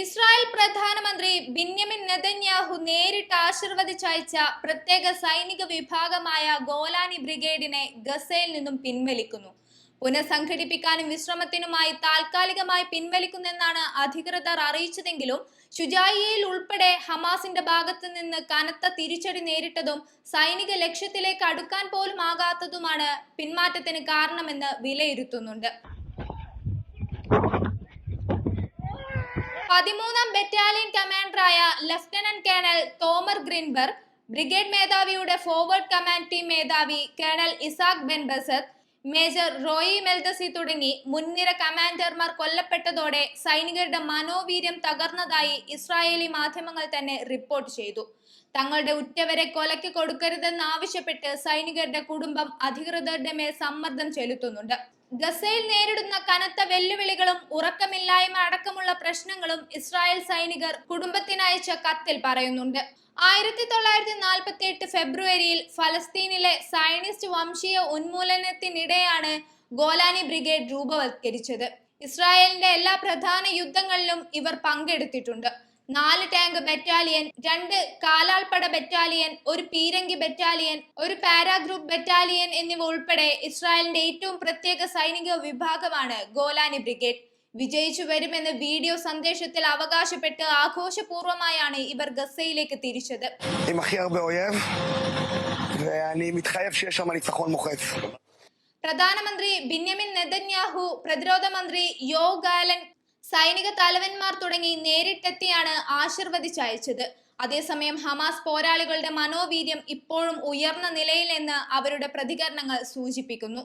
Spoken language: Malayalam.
ഇസ്രായേൽ പ്രധാനമന്ത്രി ബിന്യമിൻ നെതന്യാഹു നേരിട്ട് ആശീർവദിച്ചയച്ച പ്രത്യേക സൈനിക വിഭാഗമായ ഗോലാനി ബ്രിഗേഡിനെ ഗസയിൽ നിന്നും പിൻവലിക്കുന്നു. പുനഃസംഘടിപ്പിക്കാനും വിശ്രമത്തിനുമായി താൽക്കാലികമായി പിൻവലിക്കുന്നെന്നാണ് അധികൃതർ അറിയിച്ചതെങ്കിലും ഷുജായിയയിൽ ഉൾപ്പെടെ ഹമാസിന്റെ ഭാഗത്ത് നിന്ന് കനത്ത തിരിച്ചടി നേരിട്ടതും സൈനിക ലക്ഷ്യത്തിലേക്ക് അടുക്കാൻ പോലും ആകാത്തതുമാണ് പിന്മാറ്റത്തിന് കാരണമെന്ന് വിലയിരുത്തുന്നുണ്ട്. പതിമൂന്നാം battalion കമാൻഡറായ lieutenant colonel Tomer Greenberg brigade മേധാവിയുടെ ഫോർവേഡ് കമാൻഡ് ടീം മേധാവി colonel Isaac Ben Bassat major Roy മെൽദസി തുടങ്ങി മുൻനിര കമാൻഡർമാർ കൊല്ലപ്പെട്ടതോടെ സൈനികരുടെ മനോവീര്യം തകർന്നതായി ഇസ്രായേലി മാധ്യമങ്ങൾ തന്നെ റിപ്പോർട്ട് ചെയ്തു. തങ്ങളുടെ ഉറ്റവരെ കൊലയ്ക്ക് കൊടുക്കരുതെന്ന് ആവശ്യപ്പെട്ട് സൈനികരുടെ കുടുംബം അധികൃതരുടെ മേൽ സമ്മർദ്ദം ചെലുത്തുന്നുണ്ട്. ഗസയിൽ നേരിടുന്ന കനത്ത വെല്ലുവിളികളും ഉറക്കമില്ലായ്മ അടക്കമുള്ള പ്രശ്നങ്ങളും ഇസ്രായേൽ സൈനികർ കുടുംബത്തിനയച്ച കത്തിൽ പറയുന്നുണ്ട്. ആയിരത്തി തൊള്ളായിരത്തി നാൽപ്പത്തി എട്ട് ഫെബ്രുവരിയിൽ ഫലസ്തീനിലെ സയനിസ്റ്റ് വംശീയ ഉന്മൂലനത്തിനിടെയാണ് ഗോലാനി ബ്രിഗേഡ് രൂപവത്കരിച്ചത്. ഇസ്രായേലിന്റെ എല്ലാ പ്രധാന യുദ്ധങ്ങളിലും ഇവർ പങ്കെടുത്തിട്ടുണ്ട്. നാല് ടാങ്ക് ബറ്റാലിയൻ രണ്ട് കാലാൾപ്പട ബറ്റാലിയൻ ഒരു പീരങ്കി ബറ്റാലിയൻ ഒരു പാരാഗ്രൂപ്പ് ബറ്റാലിയൻ എന്നിവ ഉൾപ്പെടെ ഇസ്രായേലിന്റെ ഏറ്റവും പ്രത്യേക സൈനിക വിഭാഗമാണ് ഗോലാനി ബ്രിഗേഡ് വിജയിച്ചു വരുമെന്ന് വീഡിയോ സന്ദേശത്തിൽ അവകാശപ്പെട്ട് ആഘോഷപൂർവമായാണ് ഇവർ ഗസയിലേക്ക് തിരിച്ചത്. പ്രധാനമന്ത്രി ബിന്യമിൻ നെതന്യാഹു പ്രതിരോധ മന്ത്രി യോ ഗാലൻ സൈനിക തലവന്മാർ തുടങ്ങി നേരിട്ടെത്തിയാണ് ആശീർവദിച്ചയച്ചത്. അതേസമയം ഹമാസ് പോരാളികളുടെ മനോവീര്യം ഇപ്പോഴും ഉയർന്ന നിലയിലെന്ന് അവരുടെ പ്രതികരണങ്ങൾ സൂചിപ്പിക്കുന്നു.